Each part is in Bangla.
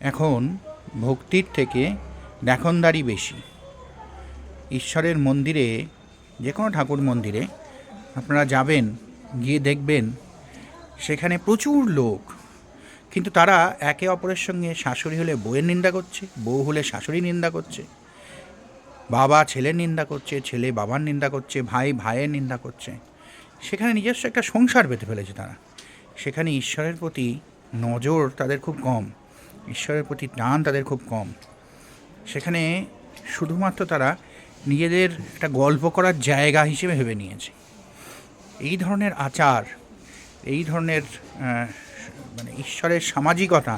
এখন ভক্তির থেকে দেখনদারি বেশি। ঈশ্বরের মন্দিরে যে কোনো ঠাকুর মন্দিরে, আপনারা যাবেন, গিয়ে দেখবেন, সেখানে প্রচুর লোক। কিন্তু তারা একে অপরের সঙ্গে শাশুড়ি হলে বউয়ের নিন্দা করছে, বউ হলে শাশুড়ি নিন্দা করছে, বাবা ছেলের নিন্দা করছে, ছেলে বাবার নিন্দা করছে, ভাই ভাইয়ের নিন্দা করছে। সেখানে নিজস্ব একটা সংসার পেতে ফেলেছে তারা। সেখানে ঈশ্বরের প্রতি নজর তাদের খুব কম। ঈশ্বরের প্রতি টান তাদের খুব কম। সেখানে শুধুমাত্র তারা নিজেদের একটা গল্প করার জায়গা হিসেবে ভেবে নিয়েছে। এই ধরনের আচার, এই ধরনের মানে ঈশ্বরের সামাজিকতা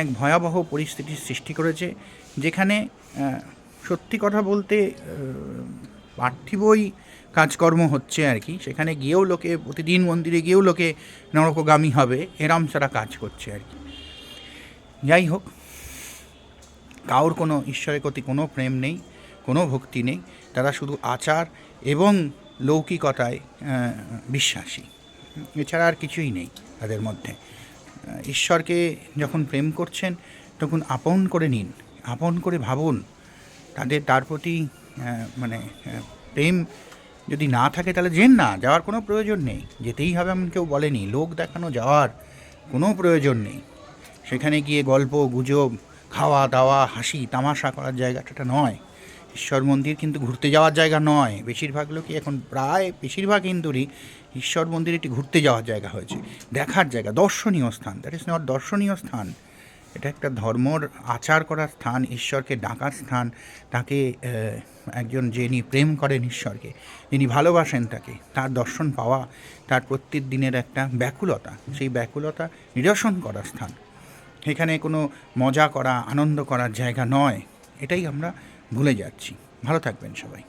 এক ভয়াবহ পরিস্থিতির সৃষ্টি করেছে, যেখানে সত্যি কথা বলতে পার্থিবই কাজকর্ম হচ্ছে আর কি। সেখানে গিয়েও লোকে, প্রতিদিন মন্দিরে গিয়েও লোকে নরকগামী হবে, এরম ছাড়া কাজ করছে আর কি। যাই হোক কারোর কোনো ঈশ্বরের প্রতি কোনো প্রেম নেই, কোনো ভক্তি নেই, তারা শুধু আচার এবং লৌকিকতায় বিশ্বাসী। এছাড়া আর কিছুই নেই তাদের মধ্যে। ঈশ্বরকে যখন প্রেম করছেন, তখন আপন করে নিন, আপন করে ভাবুন। তাদের, তার প্রতি মানে প্রেম যদি না থাকে, তাহলে যেন না, যাওয়ার কোনো প্রয়োজন নেই। যেতেই হবে এমন কেউ বলেনি, লোক দেখানো যাওয়ার কোনো প্রয়োজন নেই। সেখানে গিয়ে গল্প, গুজব, খাওয়া দাওয়া, হাসি, তামাশা করার জায়গাটা নয়। ঈশ্বর মন্দির কিন্তু ঘুরতে যাওয়ার জায়গা নয়। বেশিরভাগ লোকই এখন প্রায়, বেশিরভাগ হিন্দুরই ঈশ্বর মন্দির একটি ঘুরতে যাওয়ার জায়গা হয়েছে। দেখার জায়গা, দর্শনীয় স্থান দ্যাট ইজ নট দর্শনীয় স্থান। এটা একটা ধর্মর আচার করার স্থান, ঈশ্বরকে ডাকার স্থান, তাকে একজন যিনি প্রেম করেন ঈশ্বরকে, যিনি ভালোবাসেন তাকে, তার দর্শন পাওয়া, তার প্রত্যেক দিনের একটা ব্যাকুলতা, সেই ব্যাকুলতা নিরসন করার স্থান। এখানে কোনো মজা করা, আনন্দ করার জায়গা নয়। এটাই আমরা ভুলে যাচ্ছি। ভালো থাকবেন সবাই।